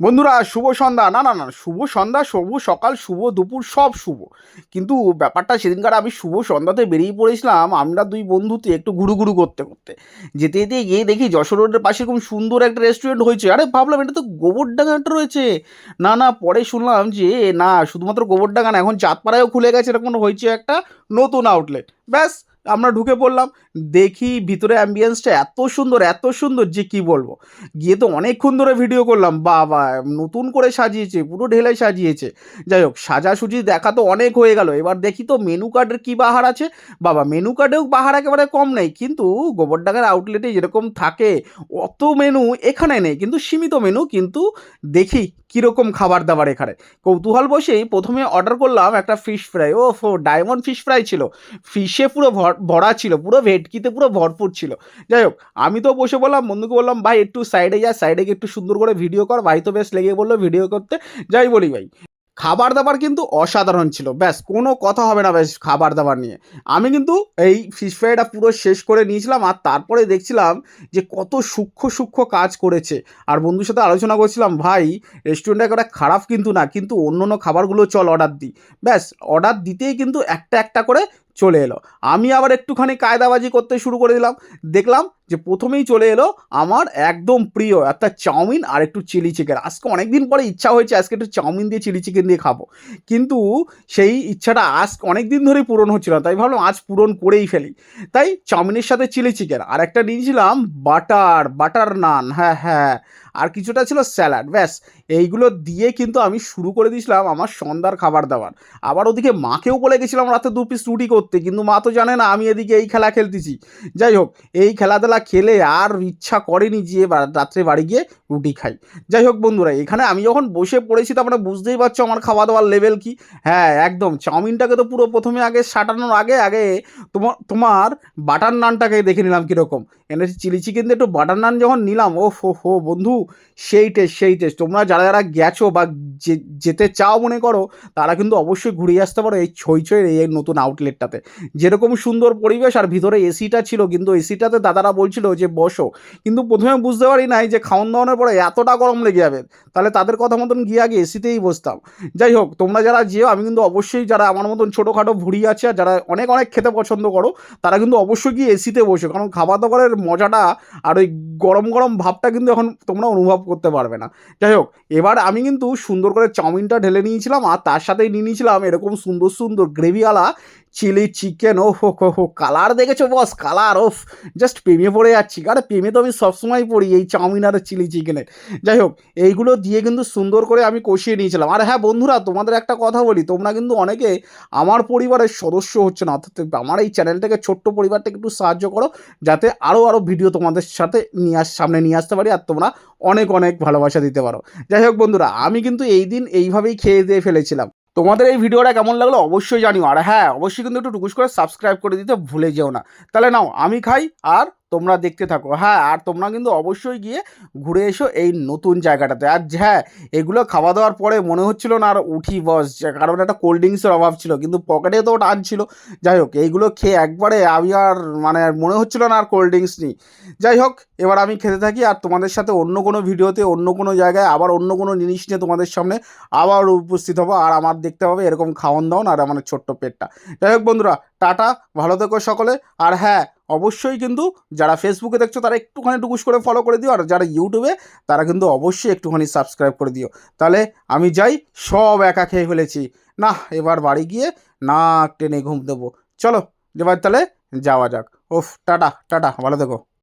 বন্ধুরা, শুভ সন্ধ্যা। না না না, শুভ সন্ধ্যা, শুভ সকাল, শুভ দুপুর, সব শুভ। কিন্তু ব্যাপারটা সেদিনকার আমি শুভ সন্ধ্যাতে বেরিয়ে পড়েছিলাম আমরা দুই বন্ধুতে একটু ঘুরু ঘুরু করতে করতে। যেতে যেতে গিয়ে দেখি যশোর রোডের পাশে খুব সুন্দর একটা রেস্টুরেন্ট হয়েছে। আরে ভাবলাম এটা তো গোবরডাঙ্গাটা রয়েছে। না না, পরে শুনলাম যে না, শুধুমাত্র গোবরডাঙ্গা না, এখন চাঁদপাড়ায়ও খুলে গেছে, এরকম হয়েছে একটা নতুন আউটলেট ব্যাস আমরা ঢুকে পড়লাম। দেখি ভিতরে অ্যাম্বিয়েন্সটা এত সুন্দর এত সুন্দর যে কি বলব? গিয়ে তো অনেকক্ষণ ধরে ভিডিও করলাম। বাবা, নতুন করে সাজিয়েছে, পুরো ঢেলে সাজিয়েছে। যাই হোক, সাজাসুজি দেখা তো অনেক হয়ে গেল। এবার দেখি তো মেনু কার্ডের কী বাহার আছে। বাবা মেনু কার্ডেও বাহার একেবারে কম নেই। কিন্তু গোবরডাঙ্গার আউটলেটে যেরকম থাকে, অত মেনু এখানে নেই। কিন্তু সীমিত মেনু কিন্তু দেখি কীরকম খাবার দাবার এখানে। কৌতূহল বসেই প্রথমে অর্ডার করলাম একটা ফিশ ফ্রাই ও ডায়মন্ড ফিশ ফ্রাই ছিল। ফিশে পুরো ভর- ভরা ছিল, পুরো ভেটকিতে পুরো ভরপুর ছিল। যাই হোক, আমি তো বসে বললাম, বন্ধুকে বললাম, ভাই, একটু সাইডে যা সাইডে গিয়ে একটু সুন্দর করে ভিডিও কর, ভাই তো বেশ লেগে বলল ভিডিও করতে। যাই বলি ভাই খাবার দাবার কিন্তু অসাধারণ ছিল, ব্যাস, কোনো কথা হবে না ব্যাস খাবার দাবার নিয়ে। আমি কিন্তু এই ফিশ ফ্রাইটা পুরো শেষ করে নিয়েছিলাম, আর তারপরে দেখছিলাম যে কত সূক্ষ্ম সূক্ষ্ম কাজ করেছে। আর বন্ধুর সাথে আলোচনা করছিলাম, ভাই রেস্টুরেন্টটা একটা খারাপ কিন্তু না, কিন্তু অন্য অন্য খাবারগুলো চল অর্ডার দিই ব্যাস অর্ডার দিতেই কিন্তু একটা একটা করে চলে এলো। আমি আবার একটুখানি কায়দাবাজি করতে শুরু করে দিলাম। দেখলাম যে প্রথমেই চলে এলো আমার একদম প্রিয় একটা চাউমিন আর একটু চিলি চিকেন। আজকে অনেক দিন পরে ইচ্ছা হয়েছে আজকে একটু চাউমিন দিয়ে চিলি চিকেন দিয়ে খাব। কিন্তু সেই ইচ্ছাটা আজ অনেক দিন ধরেই পূরণ হচ্ছিল তাই ভাবলাম আজ পূরণ করেই ফেলি। তাই চাউমিনের সাথে চিলি চিকেন আর একটা নিয়েছিলাম বাটার বাটার নান হ্যাঁ হ্যাঁ। আর কিছুটা ছিল স্যালাড, ব্যাস। এইগুলো দিয়ে কিন্তু আমি শুরু করে দিয়েছিলাম আমার সন্ধ্যার খাবার দাবার। আবার ওদিকে মাকেও বলে গেছিলাম রাতে দু পিস রুটি করতে, কিন্তু মা তো জানে না আমি এদিকে এই খেলা খেলতেছি। যাই হোক, এই খেলাধুলা খেলে আর ইচ্ছা করেনি যে রাত্রে বাড়ি গিয়ে রুটি খাই। যাই হোক বন্ধুরা, এখানে আমি যখন বসে পড়েছি তো আমরা বুঝতেই পারছ আমার খাওয়া দাওয়ার লেভেল কি। হ্যাঁ একদম চাউমিনটাকে তো পুরো প্রথমে আগে সাটানোর আগে আগে তোমার তোমার বাটার নানটাকে দেখে নিলাম কীরকম। এনেছি চিলি চিকেন দিয়ে একটু বাটার নান যখন নিলাম ও হো হো বন্ধু, সেই টেস্ট সেই টেস্ট তোমরা যারা যারা গেছো বা যেতে চাও মনে করো, তারা কিন্তু অবশ্যই ঘুরিয়ে আসতে পারো এই ছই ছইয়ের এই নতুন আউটলেটটাতে যেরকম সুন্দর পরিবেশ আর ভিতরে এসিটা ছিল, কিন্তু এসিটাতে দাদারা বলছিল যে বসো। কিন্তু প্রথমে বুঝতে পারি নাই যে খাওয়ান দাওয়ানোর পরে এতটা গরম লেগে যাবে। তাহলে তাদের কথা মতন গিয়ে আগে এসিতেই বসতাম। যাই হোক, তোমরা যারা যেও, আমি কিন্তু অবশ্যই যারা আমার মতন ছোটোখাটো ভুড়ি আছে আর যারা অনেক অনেক খেতে পছন্দ করো, তারা কিন্তু অবশ্যই গিয়ে এসিতে বসো। কারণ খাবার দাবারের মজাটা আর ওই গরম গরম ভাবটা কিন্তু এখন তোমরা অনুভব করতে পারবে না। যাই হোক, এবার আমি কিন্তু সুন্দর করে চাউমিনটা ঢেলে নিয়েছিলাম আর তার সাথেই নিয়ে নিয়েছিলাম এরকম সুন্দর সুন্দর গ্রেভিওয়ালা চিলি চিকেন ও হো হো হো কালার দেখেছ বস কালার, ওফ জাস্ট প্রেমে পড়ে যাচ্ছি। আরে, প্রেমে তো আমি সবসময় পড়ি এই চাউমিন আর চিলি চিকেনের। যাই হোক, এইগুলো দিয়ে কিন্তু সুন্দর করে আমি কষিয়ে নিয়েছিলাম। আর হ্যাঁ বন্ধুরা, তোমাদের একটা কথা বলি, তোমরা কিন্তু অনেকে আমার পরিবারের সদস্য হচ্ছে না, অর্থাৎ আমার এই চ্যানেলটাকে, ছোট্ট পরিবারটাকে একটু সাহায্য করো, যাতে আরও আরও ভিডিও তোমাদের সাথে নিয়ে আস, সামনে নিয়ে আসতে পারি, আর তোমরা অনেক অনেক ভালোবাসা দিতে পারো। যাই হোক, বন্ধুরা, আমি কিন্তু এই দিন এইভাবেই খেয়ে দিয়ে ফেলেছিলাম। তোমাদের এই ভিডিওটা কেমন লাগল অবশ্যই জানিও। আর হ্যাঁ অবশ্যই কিন্তু একটু টুকুস করে সাবস্ক্রাইব করে দিতে ভুলে যেও না। তাহলে নাও, আমি খাই আর তোমরা দেখতে থাকো। হ্যাঁ আর তোমরা কিন্তু অবশ্যই গিয়ে ঘুরে এসো এই নতুন জায়গাটাতে। আর হ্যাঁ এগুলো খাওয়া দাওয়ার পরে মনে হচ্ছিল না আর উঠি, বস কারণ একটা কোল্ড ড্রিঙ্কসের অভাব ছিল। কিন্তু পকেটে তো টান ছিল। যাই হোক, এইগুলো খেয়ে একবারে আমি আর মানে মনে হচ্ছিল না আর কোল্ড ড্রিঙ্কস নিই। যাই হোক, এবার আমি খেতে থাকি আর তোমাদের সাথে অন্য কোনো ভিডিওতে, অন্য কোনো জায়গায়, আবার অন্য কোনো জিনিস নিয়ে তোমাদের সামনে আবার উপস্থিত হব। আর আমার দেখতে হবে এরকম খাওয়ান দাওয়ান আর আমার ছোট্ট পেটটা। যাই হোক, বন্ধুরা টাটা, ভালো থেকো সকলে। আর হ্যাঁ অবশ্যই কিন্তু যারা ফেসবুকে দেখছ তারা একটুখানি টুকুস করে ফলো করে দিও, আর যারা ইউটিউবে তারা কিন্তু অবশ্যই একটুখানি সাবস্ক্রাইব করে দিও। তাহলে আমি যাই, সব একা খেয়ে ফেলেছি। না এবার বাড়ি গিয়ে না টেনে ঘুম দেবো। চলো, এবার তাহলে যাওয়া যাক। ওফ, টাটা টাটা, ভালো থেকো।